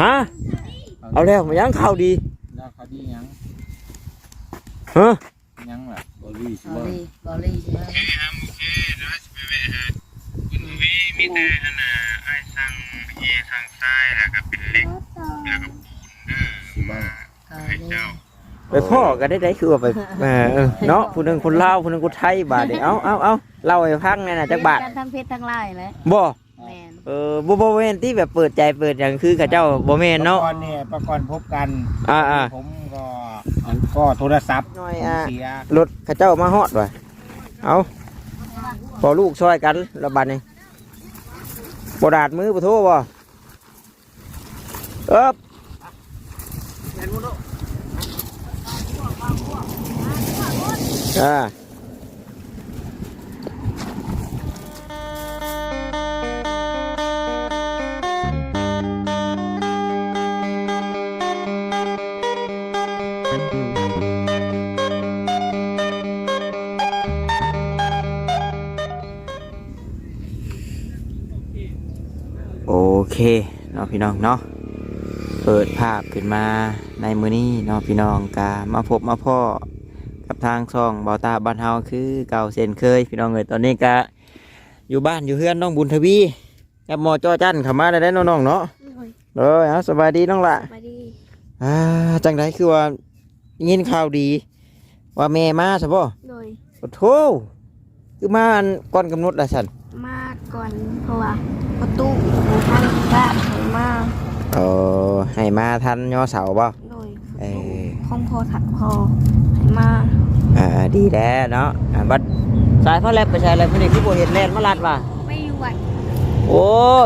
ฮะเอาแล้วมายังข่าวดีแล้วเขาดีหยังฮะหยังล่ะบอลี่สิบอบ่ลี่บอลี่ใช่ไหมมีแต่อันน่ะไอ้ทางเอทางซ้ายแล้วก็เป็นเหล็กแล้วก็ปูนเด้อสิบ่บอให้ลี่เจ้าไปพ่อกันได้ได้คือว่าไปเออเออเนาะผู้หนึงคนลาวผู้หนึงคนไทยบาดเดียวเอาเอาเอาเล่าให้ฟังแหน่น่ะจักบาทกันทั้งเพชรทั้งไล่เลยบ่แมนเออบ่บ่แม่นที่แบบเปิดใจเปิดหยังคือกับเจ้าบ่แม่นเนาะก่อนเนี่ยประก่อนพบกันอ่าอ่าผมก็ก็โทรศัพท์หน่อยอะ เสียรถเขาเจ้ามาฮอดว่ะเอาพอลูกช่วยกันแล้วบัดนี้บ่ดาดมือบ่โทรบ่เอ๊บอ่า พี่น้องเนาะเปิดภาพขึ้นมาในมือนี้เนาะพี่น้องกามาพบมาพ่อกับทางช่องเบาตาบ้านเฮาคือเก่าเส้นเคย พี่น้องเอ้ยตอนนี้ก็อยู่บ้านอยู่เฮือนน้องบุญทวีกับหมอจอจันเข้ามาได้ได้น้องๆเนาะเออเอาสบายดีน้องละมาดีอ่าจังไดคือว่ายินข่าวดี ว่าแม่มาใช่ป่ะโดยโอ้โถคือมาอันก่อนกำหนดละสันมาก่อนเพราะว่าประตูทาง บ้านให้มาเออให้มาทันย่อเสาป่ะโดยเออห้องพอถัดพอให้มาอ่าดีแล้วเนาะอ่าบัดสายฟ้าแลบไปใช้อะไรพวกนี้คือโบเห็นแลนมาลัดว่ะไม่อยู่วัดโอ้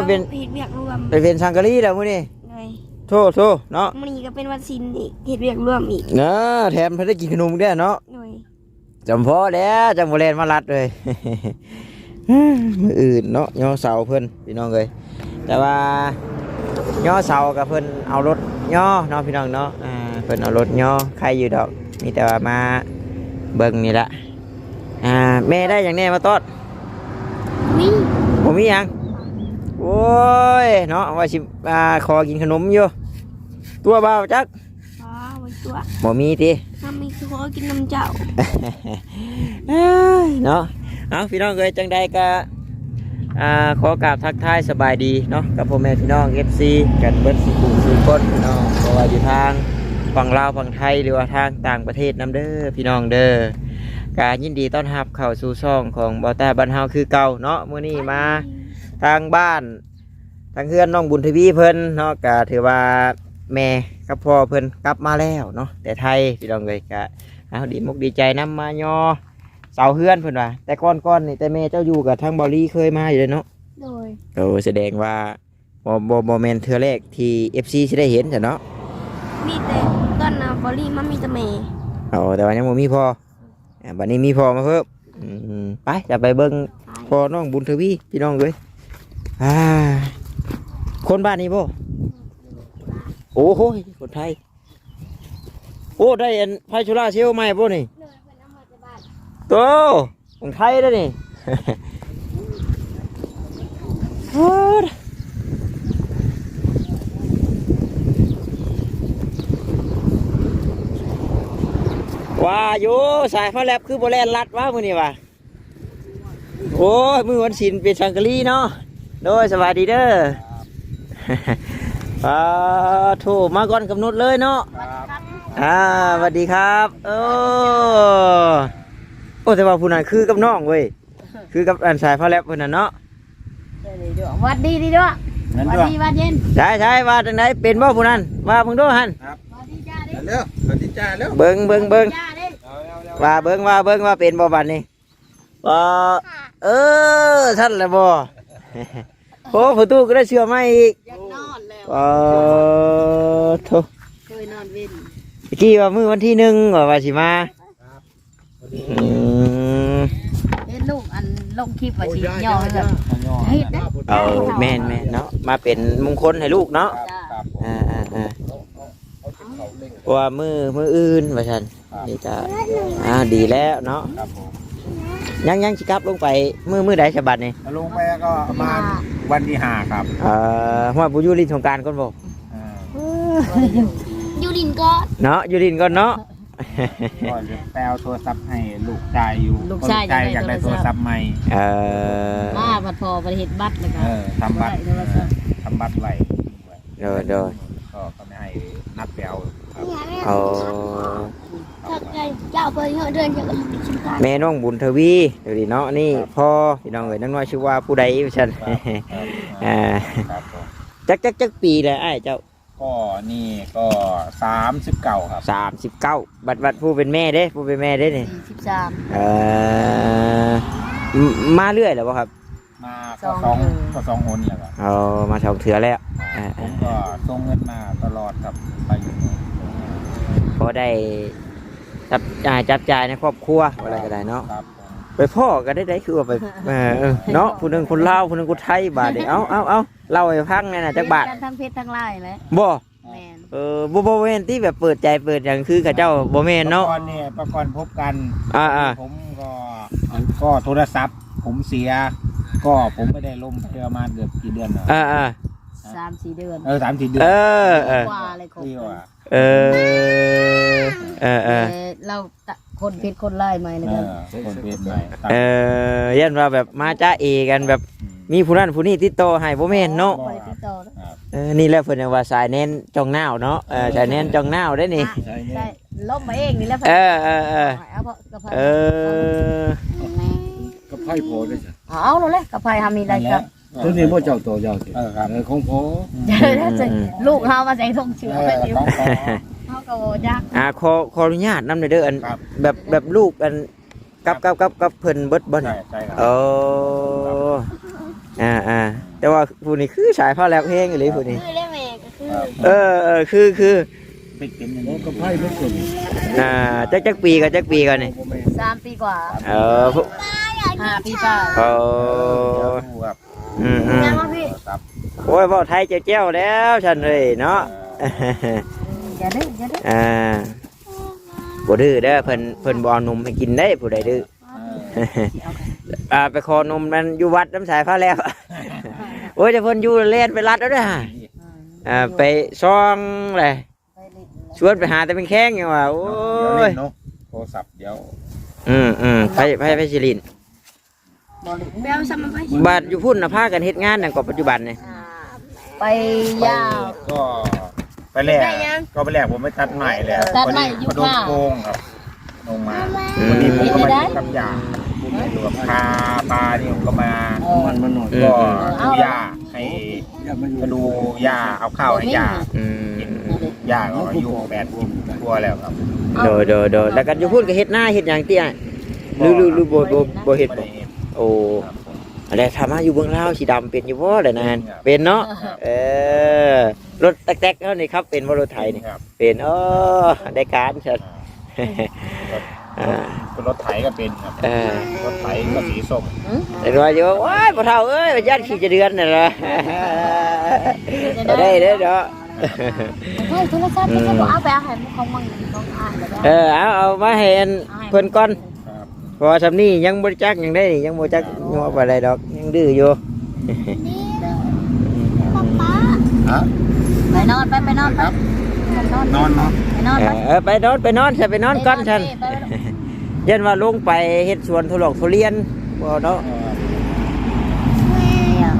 เป็นเหตุเวียกรวมไปเป็นสังกะรีแล้วมื้อนี้เลยโทษโทษเนาะมันนี้ก็เป็นวันซินอีกเหตุเวียกรวมอีกเนาะแถมเพิ่นได้กินขนมด้วยเนาะโดยจำพอแล้วจำโบแลนมาลัดเลย มืออื่นเนาะย่อเสาเพิ่นพี่น้องเลย แต่ว่าย่อเสากับเพิ่นเอารถย่อเนาะพี่น้องเนาะอ่าเพิ่นเอารถย่อใครอยู่ดอก มีแต่ว่ามาเบิ่งนี่ละอ่าแม่ได้อย่างแน่มาตอดนี่ผมมีหยังโอ้ยเนาะว่าสิอ่าขอกินขนมอยู่ตัวเบาจักอ๋อไว้ตัวบ่มีติถ้ามีคือขอกินน้ำเจ้าเอ้ยเนาะเอาพี่น้องเอ้ยจังใดก็ อ่าขอกราบทักทายสบายดีเนาะกับพ่อแม่พี่น้อง FC กันเบิดสุขุสุขคนพี่น้องบ่ว่าอยู่ทางฝั่งลาวฝั่งไทยหรือว่าทางต่างประเทศนํเด้อพี่น้องเด้อการยินดีต้อนรับเข้าสู่ช่องของบอต้าบ้านเฮาคือเก่าเนาะมื้อนี้มาทางบ้านทางเพื่อนน้องบุญทวีเพิ่นเนาะก็ถือว่าแม่กับพ่อเพิ่นกลับมาแล้วเนาะแต่ไทยพี่น้องเลยก็เอาดีมุกดีใจนํมายอ เสาเฮือนเพิ่นว่าแต่ก่อนก่อนๆนี่แต่แม่เจ้าอยู่กับทางเบอลี่เคยมาอยู่เลยเนาะโดยโอ้แสดงว่าบ่บ่บ่แม่นเทื่อแรกที่ FC สิได้เห็นจ้ะเนาะมีแต่ตอนน่ะบอลี่มันมีแต่แม่เอาแต่ว่ายังบ่มีพ่ออ่าบัดนี้มีพ่อมาเพิ่มอืมไปจะไปเบิ่งพ่อน้องบุญทวีพี่น้องเลยอ่าคนบ้านนี้บ่โอ้โหคนไทยโอ้ได้อันไพชุราเชลใหม่ป่ะนี่โตของไทยได้วนี่โอ้ยว่าอยู่สายฟ้าแลบคือโบแลนลัดว่ามือนี่ว่ะโอ้ยมือวันศิลเป็นสังกะรีเนาะโดยสวัสดีเด้ออ่าโถมาก่อนกำหนดเลยเนาะครับอ่าสวัสดีครับ โอ้ โอ้แต่ว่าผู้นั้นคือกับน้องเว้ยคือกับอันสายฟ้าแลบผู้นั้นเนาะวัดดีดีด้วยนั่นวัดด้วยดีวัดเย็นใช่ใช่ว่าจังไดเป็นบ่ผู้นั้นว่าเบิ่งดูหันวัดดีจ้าดิเร็วสวัสดีจ้าเร็วเบิ่งเบิ่งเบิ่งจ้าดิว่าเบิ่งว่าเบิ่งว่าเป็นบ่บัดนี้ว่าเออท่านละบ่โอ้ผู้ตู้ก็ได้เชื่อมาอีกอยากนอนแล้วเออโถเคยนอนเว้นเมื่อกี้ว่ามื้อวันที่หนึ่งว่าว่าสิมาอืมเห็น ลูกอันลงคลิปว่าสิย่อแบบมันย่อเฮ็ดนะเอาแม่นแม่นเนาะมาเป็นมงคลให้ลูกเนาะครับครับอ่าอ่าอ่าเพราะว่ามือมืออื่นว่าฉันนี่จะอ่าดีแล้วเนาะครับผมยังยังสิกลับลงไปมือมือใดฉบับนี่ลงไปก็ประมาณวันที่ห้าครับเอ่อว่าบุญยูรินสงกรารก่อนบอกอ่าอยู่ดินก็เนาะอยู่ดินก่อนเนาะ ก็จะแปลโทรศัพท์ให้ลูกชายอยู่ลูกชายเพระอยากได้โทรศัพท์ใหม่เออมาบัดพอประเฮ็ดบัตรแล้วก็เออทำบัตรได้โทรศัพท์ทำบัตรไว้โดยโดยก็ก็ไม่ให้นัดไปเอาครับเอาถ้าใจเจ้าเพิ่นเดือนจะก็ชิมกันแม่น้องบุญทวีเดี๋ยวดิเนาะนี่พ่อพี่น้องเอ๋ยนั่นว่าชื่อว่าผู้ใดว่าฉัน ครับอ่า ครับผมจักจักจักปีเลยไอ้ายเจ้า ก็นี่ก็สามสิบเก้าครับสามสิบเก้าบัดบัดผู้เป็นแม่เด้ผู้เป็นแม่เด้นี่สี่สิบสามเออมมาเรื่อยแล้วบ่ครับมาก็สองก็สองหนแล้วครับเอามาสองเถื่อแล้วอ่าผมก็ส่งเงินมาตลอดครับไปอยู่นี่พอได้จับจ่ายจับจ่ายในครอบครัวอะไรก็ได้เนาะครับผม ไปพ่อก็ได้ได้คือว่าไปเออเออเนาะผู้หนึงคนลาวผู้หนึงคนไทยบาทเดียวเอาเอาเอาเล่าให้ฟังหน่อยนะจักบาทกันทั้งเพชรทั้งไล่แหล้วบ่แม่นเออบ่บ่แม่นที่แบบเปิดใจเปิดอย่างคือเขาเจ้าบ่แม่นเนาะ ประกอนเนี่ยประกอนพบกัน อ่าอ่า ผมก็ก็โทรศัพท์ ผมเสีย ก็ผมไม่ได้ลมไปประมาณเกือบกี่เดือนแล้วอ่าอ่าสามสี่เดือนเออสามสี่เดือนเออเออกว่าเลยครบที่ว่าเออเออเออแต่เราตะ คนเพชรคนไล่ใหม่เลยเอกันอคนเป็นไปเออยันว่าแบบมาจ้าเอกันแบบมีผู้นั้นผู้นี้ติดต่อให้บ่แม่นเนาะไปติดต่อแล้วเออนี่แหละเพิ่นว่าสายเน้นจ้องหน้าวเนาะเออสายเน้นจ้องหน้าวได้นี่ ใช่ล้มมาเองนี่แหล้วเออเออเออ เอาเพราะกระเพราเออก็ไพ่พอได้จ้ะเอาแล้วแหละกระเพราทำมีอะไรครับตัวนี้พ่อเจ้าตัวยาวสิเออครับเออของพ่อลูกเฮามาใส่ทงเชื้อเอไปอเดียวของของ เฮาก็บ่ยักอ่าขอขออนุญาตนำหน่อยเด้ออันครับ แบบแบบลูกอันกับกับกับกับเพิ่นเบิดบ่ใช่นี่ใช่ครับโอ้อ่าอ่าแต่ว่าผู้นี้คือสายผ้าแลบแห้งอีหลีผู้นี้ คือได้แม่ก็คือครับ เออเออคือคือปิดเป็นอย่างโอ้นี้ก็ไพ่เพิ่นส่วนอ่าจักจักปีกับจักปีกันนี่สามปีกว่าเออพวกห้าปีกว่าโอ้เดี๋ยวดูครับอืมอืม ยังว่าพี่โทรศัพท์โอ้ยเว้าไทยเจ้าๆแล้วฉันเลยเนาะ อย่าดื้ออย่าดื้ออ่าบ่ดื้อเด้อเพิ่นเพิ่นบ่เอานมให้กินได้ผู้ใดดื้อเอออ่าไปขอนมมันอยู่วัดน้ำสายฟ้าแล้วโอ้ยจะเพิ่นอยู่เล่นไปรัดแล้วเด้ออ่าไปซ่องเลยไปเล่นชวนไปหาแต่เป็นแข้งอย่างว่าโอ้เดี๋ยวเล่ยนเนาะโทรศัพท์เดี๋ยวอืมอืมไปไปไปสิลินบ่เล่นแบลซ้ำมันไปบาดอยู่พุ่นน่ะพากันเฮ็ดงานนั่นก็ปัจจุบันนี่ไปยาวก็ ไปแรกก็ไปแรกผมไปตัดใหม่แล้วตัดใหม่อยู่พอดีข้างโดนโกงครับลงมาอืมวันนี้ผมก็มาได้อยู่กับยาอยู่กับพาปลานี่ผมก็มาเออ มันมันหน่อยอืมก็ดูยาให้อย่ามาอยู่ก็ดูยาเอาข้าวให้ยาอืมยาก็อายุแปดสิบกว่าแล้วครับโดยโดยโดยแล้วกันอยู่พุ่นก็เฮ็ดหน้าเฮ็ดหยังเตี้ยหรือหรือหรือบ่บ่บ่เฮ็ดไม่บ่ได้เห็นโอ้ อะไรทำมาอยู่เบื้องลาวสีดำเป็นอยู่บ่เลยนานเป็นเนาะเออรถแต๊กๆเท่านี้ครับ เป็นบ่รถไถนี่ครับเป็นเออได้การเชิญ อ่ารถไถก็เป็นครับเออ รถไถก็สีส้มแต่ว่าอยู่ว้ายพ่อเฒ่าเอ้ยญาติขี่จะเดือนน่ะเหรอได้เด้อเนาะเฮ้ยโทรศัพท์จะบอกเอาไปเอาให้ของมึงของอ่านแล้วก็เออเอาเอามาให้อันเพิ่นก่อนครับ เพราะว่าซำนี้ยังบ่ได้จักยังได้นี่ยังบ่จักยัวบ่ได้ดอกยังดื้ออยู่ฮะไปนอนไปไปนอนไปไปนอนนอนเนาะไปนอนเอไปอเออไปนอนไปนอนฉันไปนอนก่อนฉันไปไปไปยันว่าลงไปเฮ็ดสวนทุลอกทุเรียนบ่เนาะเนี่ย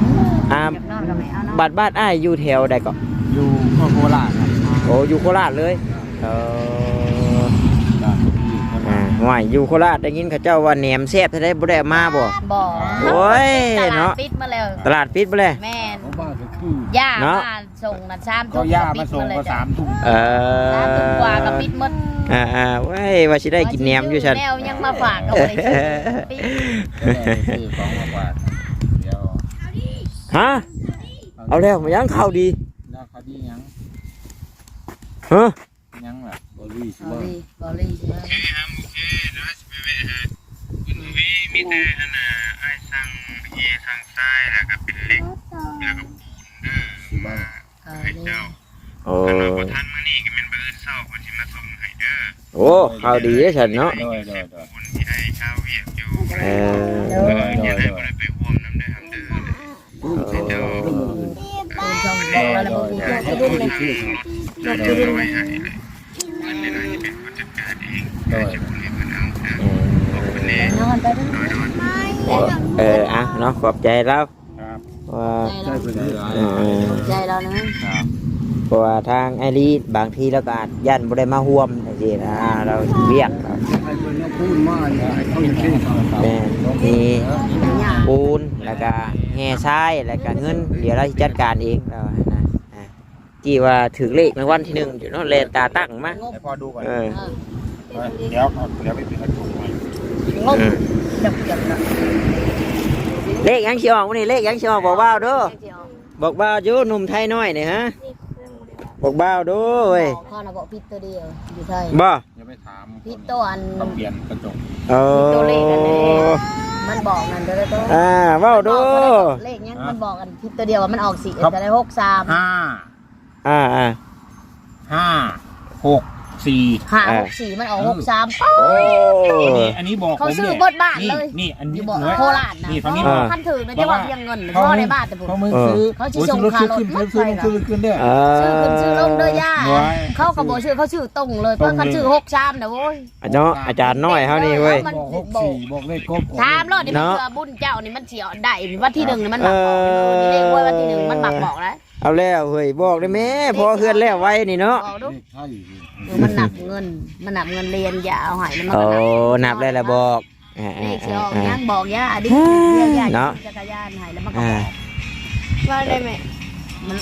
อ่าอยากนอนก็ไม่เอานอนบ้านบ้านอ้ายอยู่แถวใดก็อยู่โคราชครับโอ้อยู่โคราชเลยเอออ่า ห่วยอยู่โคราชได้ยินเขาเจ้าว่าแหนมแซ่บแท้ๆบ่ได้เอามาบ่ บ่โอ้ยตลาเนาะดปิดมาแล้วตลาดปิดไปเลย แม่นของบ้านก็คือย่าเนาะ มาส่งน่ะสามก็ทุ่มย่าปิมาดส่งเลยก็จ้ะสามทุ่มเอสามทุ่มกว่าก็ปิดหมดอ่าอ่าไว้ยว่าสิได้กินแหนมอยู่ฉัน แนวยังมาฝากก็บ่ได้ซื้อปิดซื้อของมาฝากเดี๋ยวฮะ เอาแล้วมายังข้าวดีแล้วเขาดียังฮะยังล่ะบริสบอบ้าลี่บอลี่ใช่ไหมโอเคครับโอเคเดี๋ยวสิไปแวะหาคุณวี มีแต่อันน่ะไอ้สั่งเอทางซ้ายแล้วก็เป็นเหล็กแล้วก็ปูนเด้อมาเออให้นี่เจ้าโอ้คันว่าบ่ทันมื้อนี้ก็แม่นมื้อเช้าเพิ่นสิมาส่งให้เด้อโอ้ข้าวดีเด้อฉันเนาะโดยโดยโดยคนที่ให้ข้าวเวียกอยู่เออเอออย่าได้บ่ได้ไปร่วมน้ำได้อครับเด้อตู้เจ้าปูนช่องโดบ่ยแล้วแล้วบ่มีเจ้าจะดุนเลยรถจะไว้ให้เลยมันนี่นะจะเป็นคนจัดการเอง โดย จะคนนี้มันเอานะ อืม คนนี้ นอนไปเด้อ เอออะเนาะขอบใจแล้วครับว่าใช่เพิ่นได้หลายเออใจเรานะ ครับเพราะว่าทางไอรีบางทีแล้วก็อาจยันบ่ได้มาห่วมจังซี่นะเราเวียกเราให้เพิ่นเอาพูดมาเนี่ยให้เขาเชื่อเขาแม่มีปูนแล้วก็แห่ทรายแล้วก็เงิน เดี๋ยวเราสิจัดการเองเรานะอะที่ว่าถึงเลขในวันที่หนึ่งอยู่เนาะเลนตาตั้งมาให้พ่อดูก่อนเออ เดี๋ยวเอาเดี๋ยวไปปิดกระจกใหม่งงจับจับนะ เลขยังสิออกวันนี้เลขยังสิออกบอกบ้าวเด้อบอกบ้าวอยู่หนุ่มไทยน้อยนี่ฮะบอกบ้าวเด้อเว้ยข้อน่ะบอกผิดตัวเดียวอยู่ใช่บ่อย่าไปถามผิดตัวอันต้องเปลี่ยนกระจกเออตัวเลขอันนี้มันบอกนั่นเด้อตัวอ่าเว้าเด้อเลขยังมันบอกกันผิดตัวเดียวว่ามันออกสี่จะได้หกสามห้าอ่าอ่าห้าหก สี่ ห้าหกสี่มันออกหกสามโอ้ อันนี้อันนี้บอกเขาผมซื้อเนี่ยบทบาทนี่เลยนี่อันอนี้ยู่บอกหน่วยโคราชนะนี่ฝั่งนี้อ่าขั้นถือนะจะว่าเพียงเงินพ่อในบ้านแต่ผม เขามึงซื้อเขาสิส่งค่ารถขึ้นมา ซื้อไปขึ้นนะซื้อขึ้นเด้อเออชื่อขึ้นชื่อลงเด้อย่าไว้เขาก็บอกชื่อเขาชื่อตรงเลยเพื่อเขาชื่อหกชามนะโว้ย อาจารย์อาจารย์น้อยเฮานี่เว้ยมันบอกหกบอกสี่บอกเลขครบชามรอดนี่มันเนาะ เชื่อบุญเจ้านี่มันเฉียวได้วันที่หนึ่งนี่มันหมักบอกนี่เลขไว้วันที่หนึ่งมันหมักบอกแล้ว เอาแล้วเฮ้ยบอกได้แม่พอเฮือนแล้วไว้นี่เนาะบอกดูเลขไทยเออมันหนักเงิน มันหนักเงินเรียนอย่าเอาใหายแล้วมันโอ้ก็หนักนับได้แล้วบอกอ่าเลอ่าขเชียวอ่า ยังบอกย่าดิเรียกย่าเนาะ จักรยานใหายแล้วมันก็อ่าบอกว่าได้ไหมมัน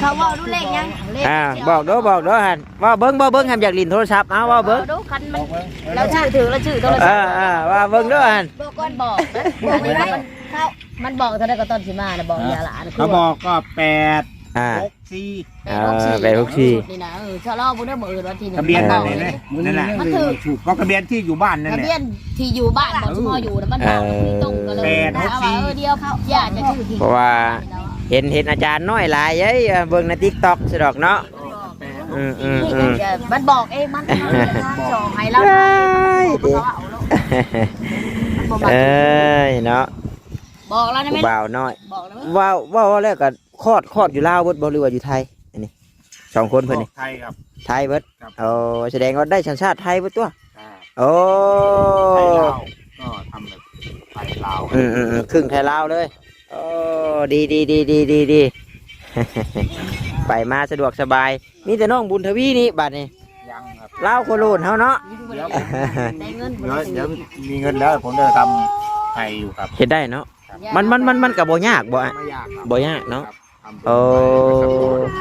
เขาบอกดูเลขยัง เลขอ่าเชียวบอกเด้อบอกเด้อหันว่าเบิ้งว่าเบิ้งทำอยากลินโทรศัพท์เอาว่าเบิ้งอดูคันมันแล้วชื่อถือแล้วชื่อโทรศัอ่าพท์อ่าว่าเบิ้งเด้อหันบอกก่อนบอกนะบอกเลยนะมัน เข้ามันบอกเท่านั้นก็ต้นสิมานะบอกอย่าหลานเขาบอกก็แปดอ่า หกสี่แปดหกสี่อ่าแปดหกสี่ นี่นะเออชะลอบุญได้บ่อื่นวันที่หนึ่งทะเบียนมันั่บนอกเลยเลยนั่นแหละมันถือก็ทะเบียนที่อยู่บ้านนั่นทะแหละเบียนที่อยู่บ้านบอกที่พ่ออยู่นะมันบอกที่ตรงกันเลยแปดหกสี่เอาว่าเออเดียวเขาย่าจะชื่อที่เพราะว่าเห็นเห็นอาจารย์น้อยหลายเย้ยเบิ้งในทิกตอกสิดอกเนาะอืมอืมอืม มันบอกเองมันจองให้เราได้ดิดิเอ้ยเนาะ บอกแล้วนะผู้แม่บ่าวน้อยบอกแล้วว้าวว้าวแล้วก็คลอดคลอดอยู่ลาวเบิดบ่หรือว่าอยู่ไทยอันนี้สองคนเพิ่นนี่ไทยครับ ไทยเบิดครับ โอ้แสดงว่าได้สัญชาติไทยเบิดตัวอ่าโอ้ไทยลาวก็ทำแบบไทยลาวอืมอืมอืมครึ่งไทยลาวเลยโอ้ดีดีดีดีดีดี ไปมาสะดวกสบาย มีแต่น้องบุญทวีนี่บัดนี้ยังครับลาวโคโลนเฮาเนาะเดี๋ยวได้เงินเดี๋ยวเดี๋ยวมีเงินแล้วผมจะทำไทยอยู่ครับเฮ็ดได้เนาะ มันมันมันมันก็บ่ยากบ่อะ ไม่ยากครับบ่ยากเนาะครับทำโอ้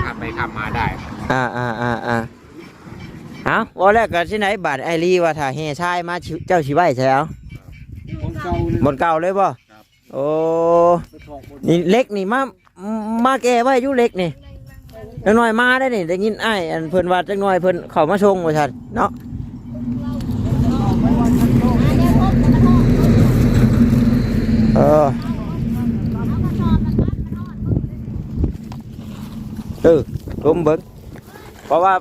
ทำไปทำมาได้อ่าอ่าอ่าอ่าเอาว่าแล้วก็ที่ไหนบาดไอรีว่าถ้าเฮชายมาชิเจ้าชิไว้ใช่เอาของเก่าเลย บนเก่าเลยบ่ครับ โอ้นี่เล็กนี่มามาแก่ไว้อยู่เล็กนี่จักหน่อยมาได้นี่ได้ยินไอ้ายอันเพิ่นว่าจักหน่อยเพิ่นเข้ามาชงว่าซั่นเนาะ ออเออลมเบิ่งเพราะว่า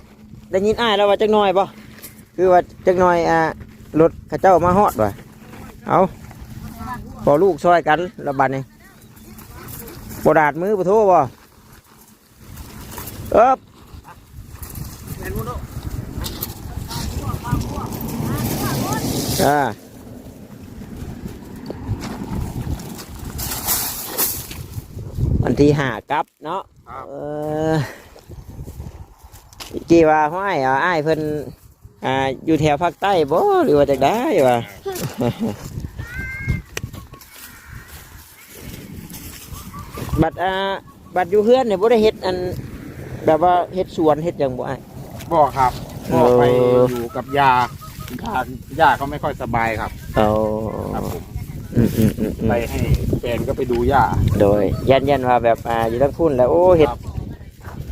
ได้ยินอ้ายแล้วว่าจักหน่อยบ่คือว่าจักหน่อยอ่ารถเขาเจ้ามาฮอดว่ะเอาพอลูกช่วยกันแล้วบัดนี้บ่ดาดมือบ่โทบ่เอ๊บอ่า วันที่ห้ากลับเนาะครับเออกี่ว่าห้อยเอาอ้ายเพิ่นอ่าอยู่แถวภาคใต้บ่หรือว่าจากได้วะบัดอ่าบัดอยู่เฮือนเนี่ยบ่ได้เฮ็ดอัน แบบว่าเฮ็ดสวนเฮ็ดหยังบ่อ้ายบอกครับบอกไปเอออยู่กับยาย่าย่าเขาไม่ค่อยสบายครับเอาครับผม อืมอืมอืมอืมไปให้แฟนก็ไปดูย่า โดยยันยันว่าแบบอ่าอยู่ทั้งพุ่นแล้วโอ้เฮ็ดครับ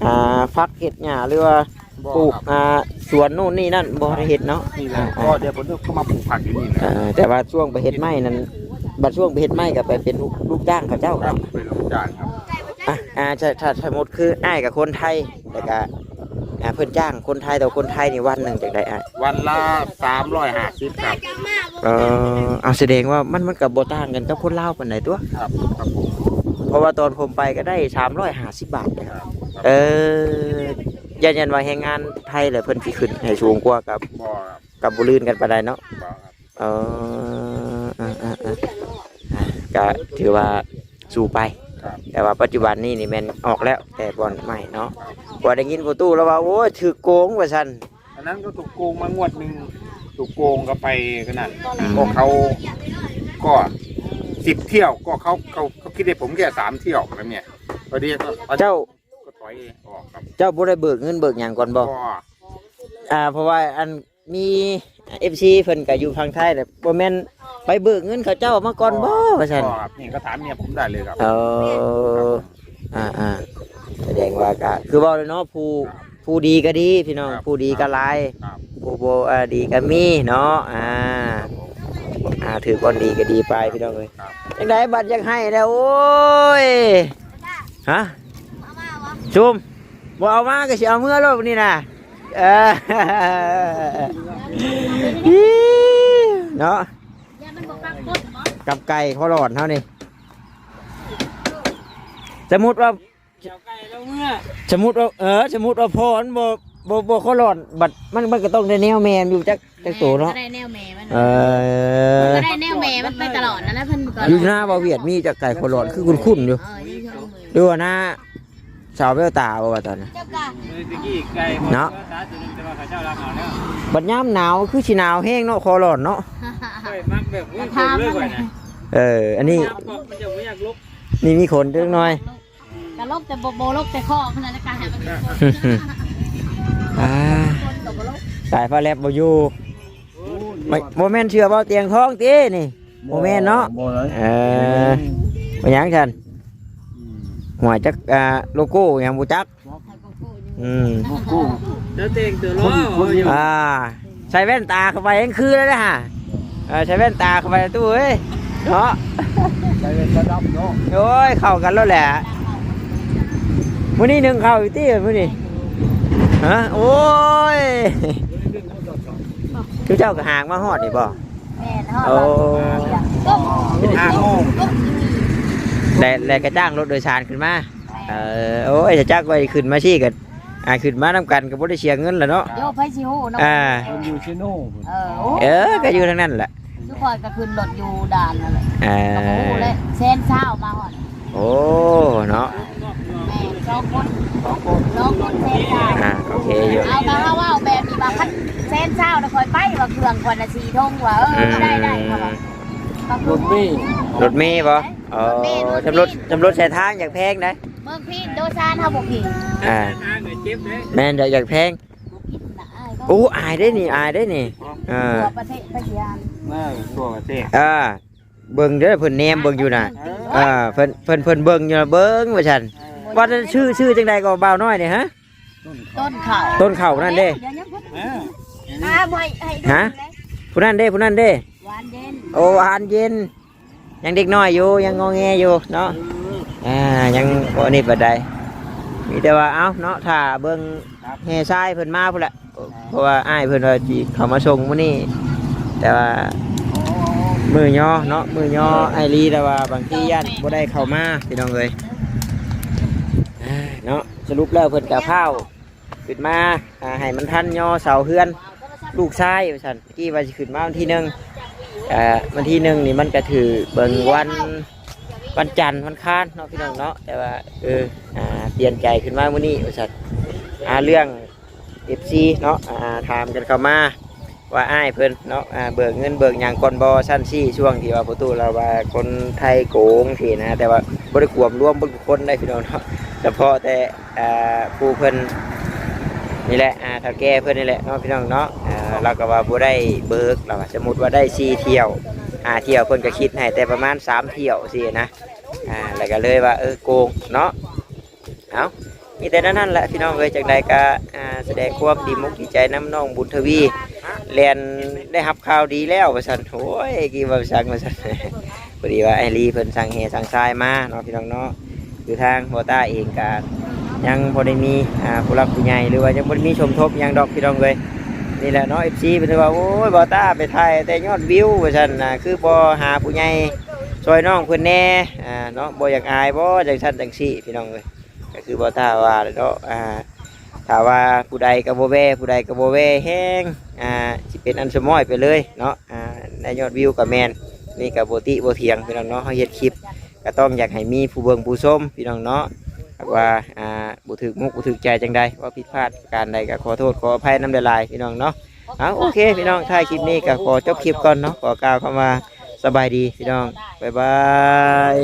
อ่าฟักเฮ็ดหญ้าหรือว่าบอกปลูกครับอ่าสวนนู่นนี่นั่นบ่ได้เฮ็ดเนาะนี่แหละก็เดี๋ยวผมก็มาปลูกผักอยู่นี่แหละอ่าแต่ว่าช่วงไปเฮ็ดไม้นั้นบัดช่วงไปเฮ็ดไม้ก็ไปเป็นลูกลูกจ้างเขาเจ้าคครัรับบเป็นลูกจ้างครับอะอ่าถ้าถ้าสมมติคืออ้ายกับคนไทยแล้วก็อ่าเพิ่นจ้างคนไทยแต่ว่าคนไทยนี่วันหนึ่งจากได้อ้ายวันละสามร้อยห้าสิบครับ เออเอาแสดงว่ามันมันกับโบต่างกันกับคนลาวปานไหนตัว ครับครับผมอเพราะว่าตอนผมไปก็ได้350บาทนะครับเออยันยันว่าแรงงานไทยเลยเพิ่นสิขึ้นให้สูงกว่ากับบ่ครับกับบุลื่นกันปานใดเนาะ บ่ครับเอออ่าอ่าอ่าอ่าก็ถือว่าสู่ไป ครับแต่ว่าปัจจุบันนี้นี่แมันออกแล้ว แต่บอลใหม่เนาะว่าได้ยินประตูแล้วว่าโอ้ยถือโกงว่าซั่นอันนั้นก็ถูกโกงมางวดหนึ่ง ถูกโกงก็ไปขนาดก็เขาก็สิบเที่ยวก็เขาเขาเขาคิดได้ผมแค่สามเที่ยวแบบเนี้ยพอดีก็เจ้าก็ถอยออกครับเจ้าบ่ได้เบิกเงินเบิกหยังก่อนบ่ก็อ่า เพราะว่าอันมี FC เพิ่นก็อยู่ทางไทยแต่บ่แม่นไปเบิกเงินเขาเจ้ามาก่อนบ่ว่าซั่นก็ครับนี่ก็ถามเมียผมได้เลยครับ เอออ่าอ่าแสดงว่าก็คือเว่าเลยเนาะผู้ ผู้ดีก็ดีพี่น้องผู้ดีก็หลายครับ ผู้บ่อ่าดีก็มีเนาะอ่าอ่าถือคนดีก็ดีไปพี่น้องเอ้ยครับจังไดบัตรยังให้แล้วโอ้ยฮะชุมบ่เอามาก็สิเอาเมื่อรถนี่นะเออเนาะอย่ามันบ่ปรากฏหมอกับไก่เขาหลอดเท่านี่สมมติว่า สมมติว่าเออสมมติว่าพ่อมันบ่บ่บ่เขาหลอดบัดมันมันก็ต้องได้แนวแมนอยู่จักจักตัวเนาะก็ได้แนวแม่มันเออก็ได้แนวแม่มันไปตลอดนั่นแหละเพิ่นก็อยู่หน้าบ่าวเวียดมีจักไก่เขาหลอดคือคุ้นๆอยู่เออยังชมมือดูว่าหน้าสาวเวลตาบ่ว่าตอนนั้นเจ้ากะเนาะบัดยามหนาวคือสิหนาวแห้งเนาะคอหลอดเนาะถามมันเลยเอออันนี้นี่มีขนเล็กน้อย กะลบแต่บ่บ่ลบแต่คอขนาดนั้นก็ให้มันเป็นคนอ่าคนก็บ่ลบสายฟ้าแลบบ่อยู่ไม่โมเมนเชื่อบ่เตียงท้องตีนี่โมเมนเนาะบ่เลยเออมาหยังฉันหัวจักอ่าโลโก้หยังบ่จักให้ก็กู้อยู่อืมกูอ่าใส่แว่นตาเข้าไปยังคือแล้วนะฮะเออใส่แว่นตาเข้าไปตู้เอ้ยเนาะใจระดับเนาะโอ้ยเข้ากันแล้วแหละ มื้อนี้หนึ่งเข้าอยู่ติมื้อนี้ฮะโอ้ยคือเจ้าก็หางมาฮอดนี่บ่แม่นฮอดโอ้ก็ห้าโมงและและก็จ้างรถโดยสารขึ้นมาเออโอ้ยจะจักไว้ขึ้นมาชี้กันอ่าขึ้นมานำกันก็บ่ได้เสียเงินแหละเนาะโยไผสิฮู้เนาะอ่าคนอยู่ชิโน่เออโอ้เออก็อยู่ทางนั้นแหละทุกคนก็ขึ้นรถอยู่ด่านนั่นแหละอ่าก็บ่ฮู้เลยแซนเช้ามาฮอดโอ้เนาะแม่ สองคนสองคนสองคนแซนเช้าอ่าโอเคอยู่เอามาเฮาเว้าแบบนี้ว่าคันแซนเช้าน่ะค่อยไปว่าเครื่องคนน่ะสีทงว่าเออได้ได้เขาว่าบางรถมี่รถเมย์บ่อ๋อจำรถจำรถใช้ทางอยากแพงนะเมืองพี่โดยสารเฮาบ่ผิดอ่าแม่นอยากอยากแพงบ่ผิดนะอ้ายก็โอ้อายได้นี่อายได้นี่อ่าทั่วประเทศพะยานน่าตัวประเทศอ่าเบิ่งเด้อเพิ่นแนมเบิ่งอยู่น่ะอ่าเพิ่นเพิ่นเพิ่นเบิ่งอยู่น่ะเบิ่งว่าซั่น ว่าแต่ชื่อชื่อจังใดก็บ่าวน้อยนี่ฮะ ต้นข้าวต้นเข่านั่นเด้ดี๋ยวยังเพิ่นอ่าบ่ให้ให้ดูฮะ เลยผู้นั้นเด้ผู้นั้นเด้ หวานเย็นโอ้อาหารเย็น ยังเด็กน้อยอยู่ยังงอแงอยู่เนาะอ่ายังบ่นี่ปานใดมีแต่ว่าเอ้าเนาะถ้าเบิ่งแห่ทรายเพิ่นมาพุ่นแหละเพราะว่าอ้ายเพิ่นว่าสิเข้ามาส่งมื้อนี้แต่ว่ามือย่อเนาะมือย่อไอรีแต่ว่าบางทีญาติบ่ได้เข้ามาพี่น้องเอ้ยอ่า เนาะสรุปแล้วเพิ่นกะพราวขึ้นมาอ่าให้มันทันย่อเสาเฮือน ลูกชายว่าซั่นเมื่อกี้ว่าสิขึ้นมาวันที่หนึ่งอ่าวันที่หนึ่งนี่มันก็ถือเบิ่งวันวันจันทร์วันค้านเนาะพี่น้องเนาะแต่ว่าเอออ่าเปลี่ยนใจขึ้นมาวันนี้บริษัทอ่าเรื่องเอฟซีเนาะอ่าถามกันเข้ามา ว่าอ้ายเพิ่นเนาะอ่าเบิกเงินเบิกหยังก่อนบอสั้นซี่ช่วงที่ว่าประตูเราว่าคนไทยโกงทีนะ แต่ว่าบริกวมรวมบริคนได้พี่น้องเนาะเฉพาะแต่อ่าผู้เพิ่นนี่แหละอ่าเท่าแก่เพิ่นนี่แหละเนาะพี่น้องเนาะอ่าเราก็ว่าบ่ได้เบิกเราว่าสมมติว่าได้สี่เที่ยวอ่าเที่ยวเพิ่นก็คิดให้แต่ประมาณสามเที่ยวสินะอ่าแล้วก็เลยว่าเออโกงเนาะเอา มีแต่นั้นนั่นแหละพี่น้องเอ้ยจากใดก็แสดงความดีมุกดีใจน้ำน้องบุญทวีเรียนได้รับข่าวดีแล้วว่าซั่นโอ้ยกี่ว่าสั่งว่าซั่นพอดีว่าไอรีเพิ่นสั่งเฮสั่งทรายมาเนาะพี่น้องเนาะคือทางโบต้าเองก็ยังพอได้มีอาผู้รักผู้ใหญ่หรือว่ายังบ่ได้มีชมทบยังดอกพี่น้องเอ้ยนี่แหละเนาะ FC เพิ่นว่าโอ้ยบ่ตาไปถ่ายแต่ยอดวิวว่าซั่นนะคือบ่หาผู้ใหญ่ซอยน้องเพิ่นแน่อ่าเนาะบ่อยากอายบ่จังซั่นจังซี่พี่น้องเอ้ย คือบ่ท่าว่าเนาะอ่าถ้าว่าผู้ใดก็บ่แว่ผู้ใดก็บ่แว่แฮงอ่าสิเป็นอันสมอยไปเลยเนาะอ่าในยอดวิวก็แมนนี่ก็บ่ติโบเถียงพี่น้องเนาะเฮาเฮ็ดคลิปก็ต้องอยากให้มีผู้เบิ่งผู้ชมพี่น้องเนาะว่าอ่าบ่ถึกมุกบ่ถึกใจจังใดว่าผิดพลาดการใดก็ขอโทษขออภัยนำหลายพี่น้องเนาะเอาโอเคพี่น้องท้ายคลิปนี้ก็ขอจบคลิปก่อนเนาะขอกล่าวคำว่าสบายดีพี่น้องบ๊ายบาย